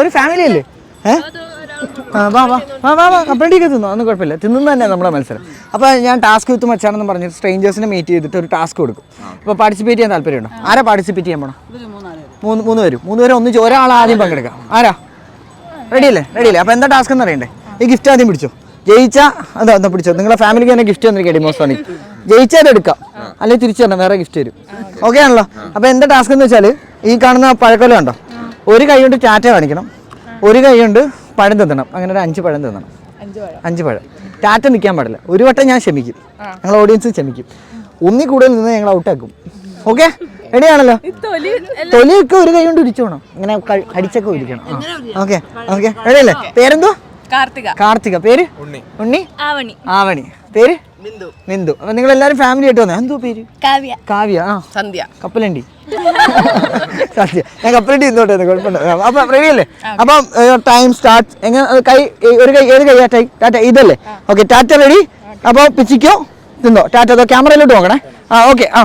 ഒരു ഫാമിലി അല്ലേ? ഏഹ് വാ വാ വാ വാ തിന്നോ. ഒന്നും കുഴപ്പമില്ല. തിന്നുന്ന തന്നെ നമ്മുടെ മത്സരം. അപ്പോൾ ഞാൻ ടാസ്ക് വിത്ത് മച്ചാണെന്ന് പറഞ്ഞിട്ട് സ്ട്രേഞ്ചേഴ്സിനെ മീറ്റ് ചെയ്തിട്ട് ഒരു ടാസ്ക് കൊടുക്കും. അപ്പോൾ പാർട്ടിസിപ്പേറ്റ് ചെയ്യാൻ താല്പര്യമുണ്ടോ? ആരാ പാർട്ടിസിപ്പേറ്റ് ചെയ്യാൻ പോണോ? മൂന്ന് മൂന്ന് പേരും. മൂന്ന് പേരും ഒന്നിച്ച് ഒരാൾ ആദ്യം പങ്കെടുക്കാം. ആരാ? റെഡി അല്ലേ? റെഡി അല്ലേ? അപ്പോൾ എന്താ ടാസ്ക് എന്ന് അറിയണ്ടേ? ഈ ഗിഫ്റ്റ് ആദ്യം പിടിച്ചോ. ജയിച്ചാ അതാ എന്താ പിടിച്ചോ. നിങ്ങളുടെ ഫാമിലിക്ക് തന്നെ ഗിഫ്റ്റ് വന്നിരിക്കുക ഡിമോസോണി ജയിച്ചാൽ എടുക്കാം. അല്ലെങ്കിൽ തിരിച്ചു തരണം വേറെ ഗിഫ്റ്റ് തരും. ഓക്കെ ആണല്ലോ? അപ്പോൾ എന്താ ടാസ്ക് എന്ന് വെച്ചാൽ ഈ കാണുന്ന പഴക്കൊല ഉണ്ടോ? ഒരു കൈ കൊണ്ട് ടാറ്റ കാണിക്കണം ഒരു കൈ കൊണ്ട് പഴം തിന്നണം. അങ്ങനെ ഒരു അഞ്ച് പഴം തിന്നണം. അഞ്ച് പഴം. ടാറ്റ നിൽക്കാൻ പാടില്ല. ഒരു വട്ടം ഞാൻ ക്ഷമിക്കും. ഞങ്ങൾ ഓഡിയൻസ് ക്ഷമിക്കും. ഒന്നി കൂടുതൽ നിന്ന് ഞങ്ങൾ ഔട്ടാക്കും ഓക്കെ റെഡിയാണല്ലോ തൊലിയൊക്കെ ഒരു കൈ കൊണ്ട് ഉരിച്ചോണം. ഇങ്ങനെ അടിച്ചൊക്കെ കടിച്ചൊക്കെ ഉരിക്കണം. ഓക്കെ ഓക്കെ റെഡിയല്ലേ പേരെന്തോ കാർത്തിക. കാർത്തിക. പേര്? ഉണ്ണി? ആവണി. ആവണി. പേര്? നിന്ദു അപ്പൊ നിങ്ങൾ എല്ലാരും ഫാമിലി ആയിട്ട് വന്നേ? എന്തോ പേര്? കാവ്യ. കാവ്യ. ആ. സന്ധ്യ. കപ്പലണ്ടി. സത്യം ഞാൻ കപ്പലണ്ടി ഇന്നോട്ടെ കുഴപ്പമില്ല. അപ്പൊ റെഡി അല്ലേ? അപ്പം ടൈം സ്റ്റാർട്ട് എങ്ങനെ കൈ ഒരു കൈ ഏത് കൈ ടാറ്റ ടാറ്റ ഇതല്ലേ? ഓക്കെ ടാറ്റ റെഡി അപ്പോൾ പിച്ചിക്കോ? നിന്നോ? ടാറ്റ അതോ ക്യാമറയിലോട്ട് നോക്കണേ? ആ ഓക്കെ ആ.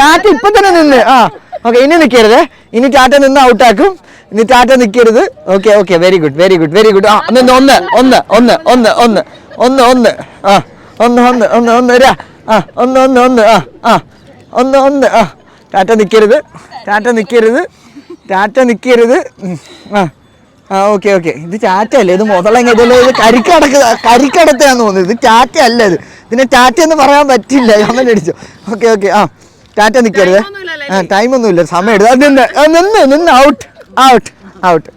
ടാറ്റ ഇപ്പൊ തന്നെ നിന്ന്. ആ. ഓക്കെ ഇനി നിൽക്കരുത് ഇനി ടാറ്റ നിന്ന് ഔട്ടാക്കും. ഇനി ടാറ്റ നിൽക്കരുത് okay okay very good very good very good ആ നിന്ന് ഒന്ന് ഒന്ന് ഒന്ന് ഒന്ന് ഒന്ന് ഒന്ന് ഒന്ന് ആ. ഒന്ന് ഒന്ന് ഒന്ന് ഒന്ന് രാ. ആ ഒന്ന് ഒന്ന് ഒന്ന് ആ ആ. ഒന്ന് ഒന്ന് ആ. ടാറ്റ നിൽക്കരുത് ടാറ്റ നിൽക്കരുത് ടാറ്റ നിൽക്കരുത് ആ. ആ ഓക്കെ ഓക്കെ. ഇത് ടാറ്റ അല്ലേ ഇത് മുതലങ്ങ ഇതല്ലേ ഇത് കരിക്കടക്ക് കരിക്കടത്താന്ന് തോന്നുന്നത് ഇത് ടാറ്റ അല്ല ഇത്. ഇതിനെ ടാറ്റ എന്ന് പറയാൻ പറ്റില്ല. കമന്റ് അടിച്ചു. ഓക്കെ ഓക്കെ ആ. ടാറ്റ നിൽക്കരുത് ആ ടൈം ഒന്നുമില്ല സമയം എടുത്ത്. അത് നിന്ന് നിന്ന് നിന്ന് ഔട്ട് ഔട്ട് ഔട്ട്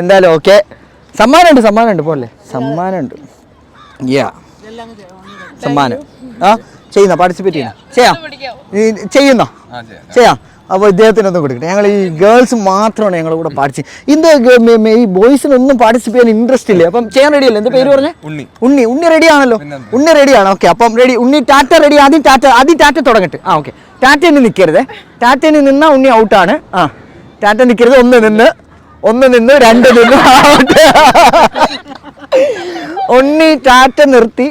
എന്തായാലും ഓക്കെ. സമ്മാനമുണ്ട് സമ്മാനമുണ്ട്. പോലെ സമ്മാനമുണ്ട്. യാ സമ്മാനം. ആ ചെയ്യുന്ന? പാർട്ടിസിപ്പേറ്റ് ചെയ്യുന്നു? ചെയ്യാം. ഈ ചെയ്യുന്നോ? ചെയ്യാം. അപ്പോൾ ഇദ്ദേഹത്തിനൊന്നും കൊടുക്കട്ടെ ഞങ്ങൾ ഈ ഗേൾസ് മാത്രമാണ് ഞങ്ങളുടെ കൂടെ പാർട്ടിസിപ്പ് ഇന്ത് ഈ ബോയ്സിനൊന്നും പാർട്ടിസിപ്പേറ്റ് ചെയ്യാൻ ഇൻട്രസ്റ്റ് ഇല്ല? അപ്പം ചെയ്യാൻ റെഡി അല്ലേ? എന്താ പേര് പറഞ്ഞേ? ഉണ്ണി. ഉണ്ണി. ഉണ്ണി റെഡി ആണല്ലോ. ഉണ്ണി റെഡിയാണ് ഓക്കെ അപ്പം റെഡി ഉണ്ണി ടാറ്റ റെഡി ആദ്യം ടാറ്റ ആദ്യം ടാറ്റ തുടങ്ങട്ടെ. ആ ഓക്കെ ടാറ്റയിൽ നിൽക്കരുത് ടാറ്റയിൽ നിന്നാൽ ഉണ്ണി ഔട്ടാണ് ആ ടാറ്റ നിൽക്കരുത് ഒന്ന് നിന്ന്. ഒന്ന് നിന്ന് രണ്ട് നിന്ന്. out. ഉണ്ണി ടാറ്റ നിർത്തി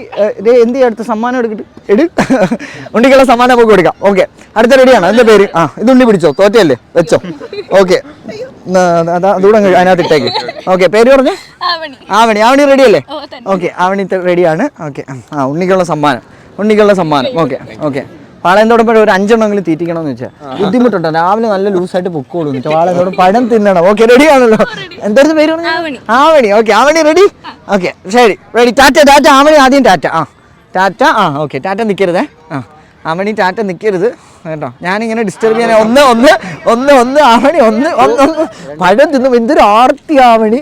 എന്ത് അടുത്ത സമ്മാനം എടുക്കട്ട് എടു. ഉണ്ണിക്കുള്ള സമ്മാനം നമുക്ക് കൊടുക്കാം. ഓക്കെ. അടുത്ത റെഡിയാണ്. എന്താ പേര്? ആ ഇത് ഉണ്ണി പിടിച്ചോ? തോറ്റയല്ലേ? വെച്ചോ. ഓക്കെ. അതുകൂടെ അതിനകത്ത് ഇട്ടേക്ക്. ഓക്കെ പേര് പറഞ്ഞു? ആവണി. ആവണി. ആവണി റെഡി അല്ലേ? ഓക്കെ ആവണി റെഡിയാണ് ഓക്കെ. ആ ഉണ്ണിക്കുള്ള സമ്മാനം. ഉണ്ണിക്കുള്ള സമ്മാനം. Okay okay. വാളയന്തോടൊപ്പം ഒരു അഞ്ചെണ്ണമെങ്കിലും തീറ്റിക്കണമെന്ന് വെച്ചാൽ ബുദ്ധിമുട്ടുണ്ട്. രാവിലെ നല്ല ലൂസായിട്ട് പൊക്കോളൂ വെച്ചാൽ വാളയന്തോട് പഴം തിന്നണം. ഓക്കെ റെഡി ആണല്ലോ? എന്തായിരുന്നു പേര് Avani. Avani. Okay Avani ready okay ശരി. റെഡി ടാറ്റ ടാറ്റ ആവണി ആദ്യം ടാറ്റ. ആ ടാറ്റ ആ ഓക്കെ ടാറ്റ നിൽക്കരുതേ ആ. ആവണി ടാറ്റ നിൽക്കരുത് കേട്ടോ. ഞാനിങ്ങനെ ഡിസ്റ്റർബ് ചെയ്യാൻ ഒന്ന് ഒന്ന് ഒന്ന് ഒന്ന് ആവണി ഒന്ന് ഒന്ന് ഒന്ന്. പഴം തിന്നും. എന്തൊരു ആർത്തി ആവണി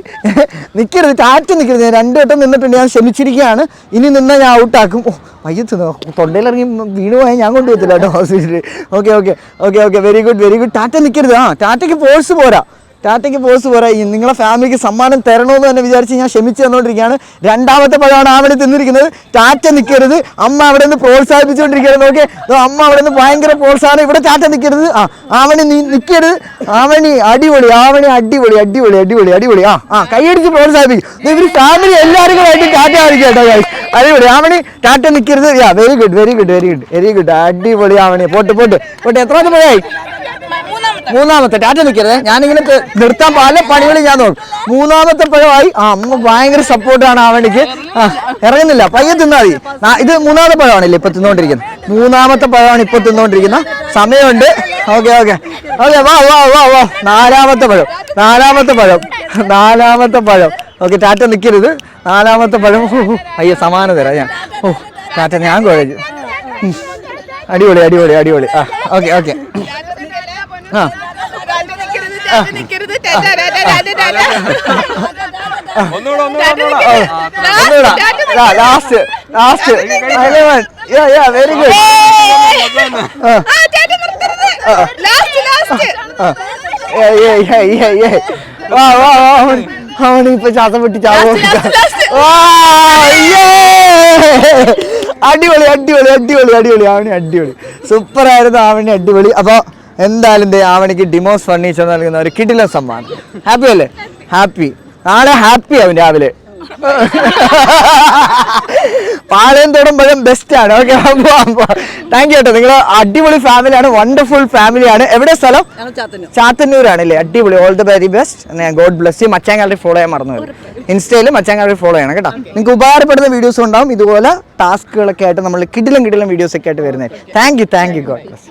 നിൽക്കരുത് ടാറ്റ നിൽക്കരുത് ഞാൻ രണ്ടു വട്ടം നിന്നിട്ടുണ്ട്. ഞാൻ ക്ഷമിച്ചിരിക്കുകയാണ്. ഇനി നിന്നാൽ ഞാൻ ഔട്ടാക്കും. ഓ വയ്യത്ത് തൊണ്ടയിലിറങ്ങി വീണ് പോയാൽ ഞാൻ കൊണ്ടുപോകത്തില്ല കേട്ടോ. ഹോസ്പിറ്റലിൽ okay okay. Okay okay. Very good very good tata നിൽക്കരുത് ആ ടാറ്റയ്ക്ക് ഫോഴ്സ് പോരാ. ടാറ്റയ്ക്ക് പോസ് പോരാ. നിങ്ങളെ ഫാമിലിക്ക് സമ്മാനം തരണമെന്ന് തന്നെ വിചാരിച്ച് ഞാൻ ക്ഷമിച്ച് തന്നുകൊണ്ടിരിക്കുകയാണ് രണ്ടാമത്തെ പഴമാണ് അവിടെ തിന്നിരിക്കുന്നത്. ടാറ്റ നിൽക്കരുത് അമ്മ അവിടെ നിന്ന് പ്രോത്സാഹിപ്പിച്ചുകൊണ്ടിരിക്കുകയാണ്. നോക്കെ അമ്മ അവിടെ നിന്ന് ഭയങ്കര പ്രോത്സാഹനം. ഇവിടെ ടാറ്റ നിൽക്കരുത് ആ ആവണി നീ നിൽക്കരുത് ആവണി അടിപൊളി ആവണി അടിപൊളി അടിപൊളി അടിപൊളി അടിപൊളി. ആ ആ കൈയടിച്ച് പ്രോത്സാഹിപ്പിക്കും. ഇവർ ഫാമിലി എല്ലാവർക്കും ആയിട്ട് ടാറ്റ കാണിക്കാം കേട്ടോ. അടിപൊളി. ആവണി ടാറ്റ നിൽക്കരുത് yeah very good very good very good very good അടിപൊളി ആവണി. Pot pot pot. എത്രാമത്തെ പഴമായി മൂന്നാമത്തെ ടാറ്റ നിൽക്കരുത്. ഞാനിങ്ങനെ നിർത്താൻ പല പണികളും ഞാൻ നോക്കും. മൂന്നാമത്തെ പഴമായി ആ അമ്മ ഭയങ്കര സപ്പോർട്ടാണ് ആ ആ ഇറങ്ങുന്നില്ല. പയ്യെ തിന്നാൽ മതി. ഇത് മൂന്നാമത്തെ പഴമാണല്ലേ ഇപ്പൊ തിന്നോണ്ടിരിക്കുന്നത്? മൂന്നാമത്തെ പഴമാണ് ഇപ്പൊ തിന്നോണ്ടിരിക്കുന്ന സമയമുണ്ട്. Okay okay. ഓക്കെ വാ വാ വാ വാ. നാലാമത്തെ പഴം. നാലാമത്തെ പഴം. നാലാമത്തെ പഴം. ഓക്കെ ടാറ്റ നിൽക്കരുത്. നാലാമത്തെ പഴം. അയ്യ സമാനം തരാം ഞാൻ. ഓ ടാറ്റ ഞാൻ കുഴഞ്ഞു. അടിപൊളി അടിപൊളി അടിപൊളി. ആ ഓക്കെ ഓക്കെ. ആ. ഒന്നുകൂടെ ഒന്നുകൂടെ ലാസ്റ്റ് ലാസ്റ്റ് വെരി ഗുഡ് വാ വാ വാ അവൻ അവൻ ഇപ്പൊ ശ്വാസം വിട്ട് ചാവോ? വാ, yeah. അടിപൊളി അടിപൊളി അടിപൊളി അടിപൊളി. അവന് അടിപൊളി. സൂപ്പർ ആയിരുന്നു ആവണി അടിപൊളി. അപ്പൊ എന്തായാലും ആവണിക്ക് ഡിമോസ് ഫർണിച്ചർ നൽകുന്ന ഒരു കിടില സമ്മാനം. ഹാപ്പി അല്ലേ? ഹാപ്പി നാളെ ഹാപ്പി ആവും രാവിലെ. പാളയം തൊടുമ്പോഴും ബെസ്റ്റ് ആണ്. ഓക്കെ താങ്ക് യു കേട്ടോ. നിങ്ങൾ അടിപൊളി ഫാമിലിയാണ് വണ്ടർഫുൾ ഫാമിലിയാണ് എവിടെ സ്ഥലം? ചാത്തന്നൂരാണ് അല്ലേ? അടിപൊളി. All the very best God bless you Machan gallery follow ചെയ്യാൻ മറന്നു ഇൻസ്റ്റയിൽ മച്ചാൻ ഗാലറി ഫോളോ ചെയ്യണം കേട്ടോ. നിങ്ങൾക്ക് ഉപകാരപ്പെടുന്ന വീഡിയോസ് ഉണ്ടാവും. ഇതുപോലെ ടാസ്കുകളൊക്കെ ആയിട്ട് നമ്മൾ കിടിലും കിടിലും വീഡിയോസ് ഒക്കെ ആയിട്ട് വരുന്നത് thank you thank you God bless